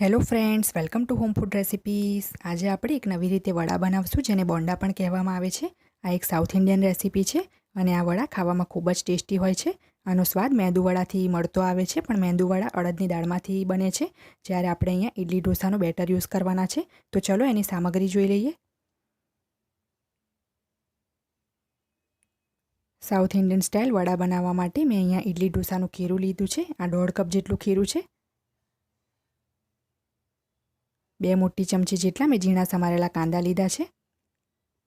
Hello friends welcome to home food recipes આજે આપણે એક નવી રીતે વડા બનાવશું, જેને બોંડા પણ કહેવામાં આવે છે. આ એક સાઉથ ઇન્ડિયન રેસીપી છે અને આ વડા ખાવામાં ખૂબ જ ટેસ્ટી હોય છે. આનો સ્વાદ મેંદુવડાથી મળતો આવે છે, પણ મેંદુવડા અડદની દાળમાંથી બને છે. જ્યારે આપણે અહીંયા ઇડલી ઢોસાનો બેટર યુઝ કરવાના છે, તો ચલો એની સામગ્રી જોઈ લઈએ. સાઉથ ઇન્ડિયન સ્ટાઇલ વડા બનાવવા માટે મેં અહીંયા ઇડલી ઢોસાનું ખીરું લીધું છે. આ દોઢ કપ જેટલું ખીરું છે. બે મોટી ચમચી જેટલા મેં ઝીણા સમારેલા કાંદા લીધા છે.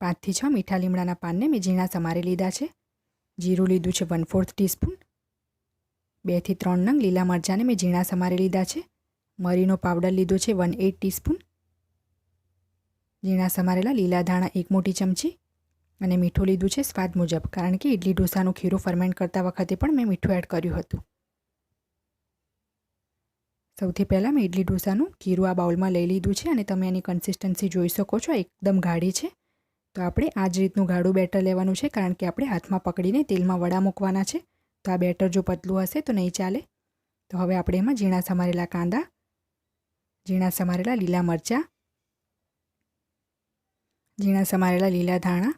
પાંચથી છ મીઠા લીમડાના પાનને મેં ઝીણા સમારી લીધા છે. જીરું લીધું છે વન ફોર્થ ટીસ્પૂન. બેથી ત્રણ નંગ લીલા મરચાંને મેં ઝીણા સમારી લીધા છે. મરીનો પાવડર લીધો છે વન એટ ટીસ્પૂન. ઝીણા સમારેલા લીલા ધાણા એક મોટી ચમચી અને મીઠું લીધું છે સ્વાદ મુજબ, કારણ કે ઇડલી ઢોસાનું ખીરું ફરમેન્ટ કરતા વખતે પણ મેં મીઠું એડ કર્યું હતું. સૌથી પહેલાં મેં ઇડલી ઢોસાનું ખીરું આ બાઉલમાં લઈ લીધું છે અને તમે એની કન્સિસ્ટન્સી જોઈ શકો છો એકદમ ગાઢી છે. તો આપણે આ જ રીતનું ગાઢું બેટર લેવાનું છે કારણ કે આપણે હાથમાં પકડીને તેલમાં વડા મૂકવાના છે. તો આ બેટર જો પતલું હશે તો નહીં ચાલે. તો હવે આપણે એમાં ઝીણા સમારેલા કાંદા, ઝીણા સમારેલા લીલા મરચાં, ઝીણા સમારેલા લીલા ધાણા,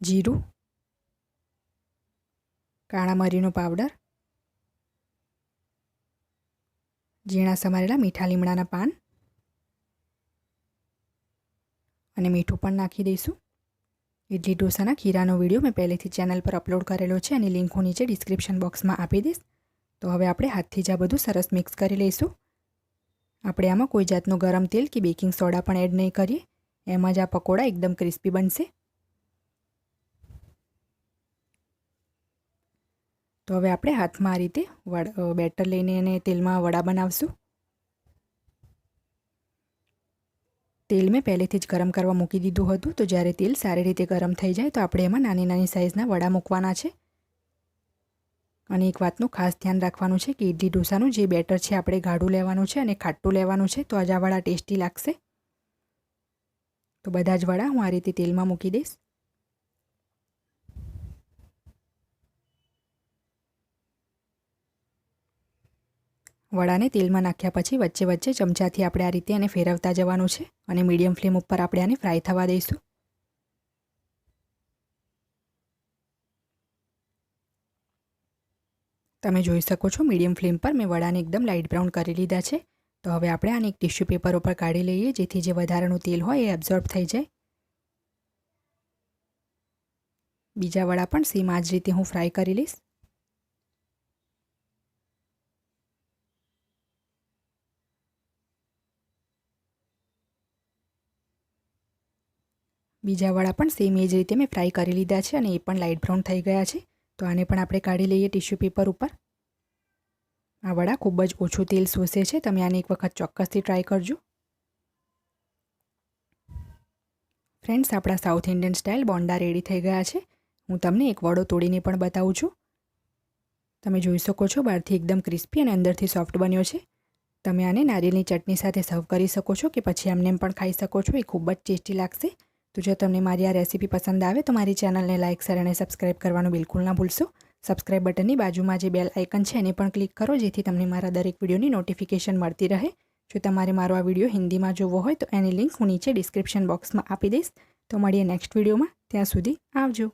જીરું, કાળા મરીનો પાવડર ઝીણા સમારેલા મીઠા લીમડાના પાન અને મીઠું પણ નાખી દઈશું. ઇડલી ઢોસાના ખીરાનો વીડિયો મેં પહેલેથી ચેનલ પર અપલોડ કરેલો છે અને લિંક હું નીચે ડિસ્ક્રિપ્શન બોક્સમાં આપી દઈશ. તો હવે આપણે હાથથી જ આ બધું સરસ મિક્સ કરી લઈશું. આપણે આમાં કોઈ જાતનું ગરમ તેલ કે બેકિંગ સોડા પણ એડ નહીં કરીએ. એમાં જ આ પકોડા એકદમ ક્રિસ્પી બનશે. તો હવે આપણે હાથમાં આ રીતે બેટર લઈને એને તેલમાં વડા બનાવશું. તેલ મેં પહેલેથી જ ગરમ કરવા મૂકી દીધું હતું. તો જ્યારે તેલ સારી રીતે ગરમ થઈ જાય તો આપણે એમાં નાની નાની સાઇઝના વડા મૂકવાના છે. અને એક વાતનું ખાસ ધ્યાન રાખવાનું છે કે ઇડલી ઢોસાનું જે બેટર છે આપણે ગાઢું લેવાનું છે અને ખાટું લેવાનું છે તો જ વડા ટેસ્ટી લાગશે. તો બધા જ વડા હું આ રીતે તેલમાં મૂકી દઈશ. વડાને તેલમાં નાખ્યા પછી વચ્ચે વચ્ચે ચમચાથી આપણે આ રીતે એને ફેરવતા જવાનું છે અને મીડિયમ ફ્લેમ ઉપર આપણે આને ફ્રાય થવા દઈશું. તમે જોઈ શકો છો મીડિયમ ફ્લેમ પર મેં વડાને એકદમ લાઇટ બ્રાઉન કરી લીધા છે. તો હવે આપણે આને એક ટિશ્યુ પેપર ઉપર કાઢી લઈએ જેથી જે વધારાનું તેલ હોય એ એબ્ઝોર્બ થઈ જાય. બીજા વડા પણ સેમ આ જ રીતે હું ફ્રાય કરી લઈશ. બીજા વડા પણ સેમ એ જ રીતે મેં ફ્રાય કરી લીધા છે અને એ પણ લાઇટ બ્રાઉન થઈ ગયા છે. તો આને પણ આપણે કાઢી લઈએ ટિશ્યુ પેપર ઉપર. આ વડા ખૂબ જ ઓછું તેલ શોષે છે. તમે આને એક વખત ચોક્કસથી ટ્રાય કરજો. ફ્રેન્ડ્સ આપણા south Indian style bonda ready થઈ ગયા છે. હું તમને એક વડો તોડીને પણ બતાવું છું. તમે જોઈ શકો છો બહારથી એકદમ ક્રિસ્પી અને અંદરથી સોફ્ટ બન્યો છે. તમે આને નારિયેળની ચટણી સાથે સર્વ કરી શકો છો કે પછી એમને પણ ખાઈ શકો છો. એ ખૂબ જ ટેસ્ટી લાગશે. તો જો તમને મારી આ રેસીપી પસંદ આવે તો મારી ચેનલને લાઇક, શેર અને સબસ્ક્રાઇબ કરવાનું બિલકુલ ના ભૂલશો. સબસ્ક્રાઇબ બટનની બાજુમાં જે બેલ આઇકન છે એને પણ ક્લિક કરો જેથી તમને મારા દરેક વિડીયોની નોટિફિકેશન મળતી રહે. જો તમારે મારો આ વીડિયો હિન્દીમાં જોવો હોય તો એની લિંક હું નીચે ડિસ્ક્રિપ્શન બોક્સમાં આપી દઈશ. તો મળીએ નેક્સ્ટ વિડીયોમાં. ત્યાં સુધી આવજો.